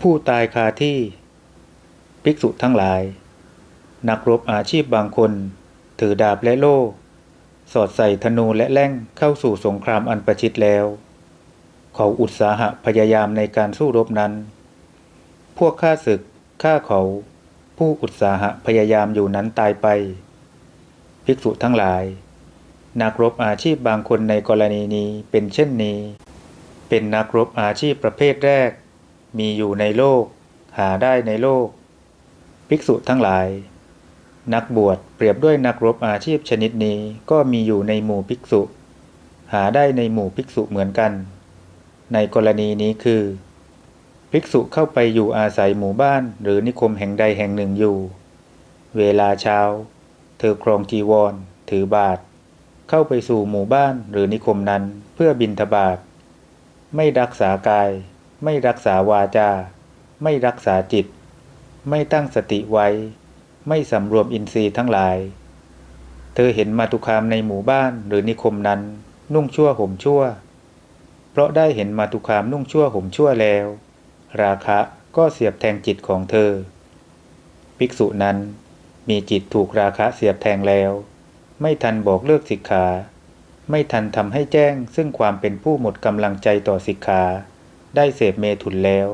ผู้ตายคาที่ ภิกษุทั้งหลาย นักรบอาชีพบางคน ถือดาบและโล่ สอดใส่ธนูและแล่งเข้าสู่สงครามอันประชิดแล้ว เขาอุตสาหะพยายามในการสู้รบนั้น พวกข้าศึกฆ่าเขา ผู้อุตสาหะพยายามอยู่นั้นตายไป ภิกษุทั้งหลาย นักรบอาชีพบางคนในกรณีนี้เป็นเช่นนี้ เป็นนักรบอาชีพประเภทแรก มีอยู่ในโลก หาได้ในโลก ภิกษุทั้งหลาย นักบวชเปรียบด้วยนักรบอาชีพชนิดนี้ก็มีอยู่ในหมู่ภิกษุ หาได้ในหมู่ภิกษุเหมือนกัน ในกรณีนี้คือ ภิกษุเข้าไปอยู่อาศัยหมู่บ้านหรือนิคมแห่งใดแห่งหนึ่งอยู่ เวลาเช้า เธอครองจีวร ถือบาท เข้าไปสู่หมู่บ้านหรือนิคมนั้นเพื่อบินทบาทไม่รักษากาย ไม่รักษาวาจา ไม่รักษาจิต ไม่ตั้งสติไว้ ไม่สำรวมอินทรีย์ทั้งหลาย เธอเห็นมาตุคามในหมู่บ้านหรือนิคมนั้น นุ่งชั่วห่มชั่ว เพราะได้เห็นมาตุคามนุ่งชั่วห่มชั่วแล้ว ราคะก็เสียบแทงจิตของเธอ ภิกษุนั้นมีจิตถูกราคะเสียบแทงแล้ว ไม่ทันบอกเลิกสิกขา ไม่ทันทำให้แจ้งซึ่งความเป็นผู้หมดกำลังใจต่อสิกขา ได้เสพเมถุนแล้ว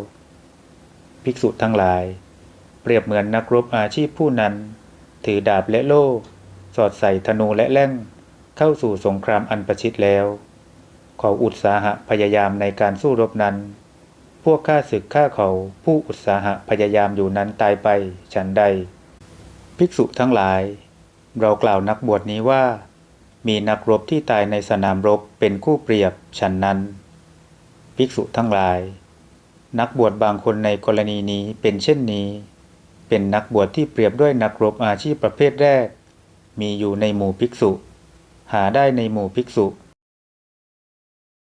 ภิกษุทั้งหลาย เปรียบเหมือนนักรบอาชีพผู้นั้น ถือดาบและโล่ สอดใส่ธนูและแล่ง เข้าสู่สงครามอันประชิดแล้วเขาอุตสาหะพยายามในการสู้รบนั้น พวกข้าศึกฆ่าเขาผู้อุตสาหะพยายามอยู่นั้นตายไปฉันใด ภิกษุทั้งหลาย เรากล่าวนักบวชนี้ว่า มีนักรบที่ตายในสนามรบเป็นคู่เปรียบฉันนั้น ภิกษุทั้งหลาย นักบวชบางคนในกรณีนี้เป็นเช่นนี้ เป็นนักบวชที่เปรียบด้วยนักรบอาชีพประเภทแรก มีอยู่ในหมู่ภิกษุ หาได้ในหมู่ภิกษุ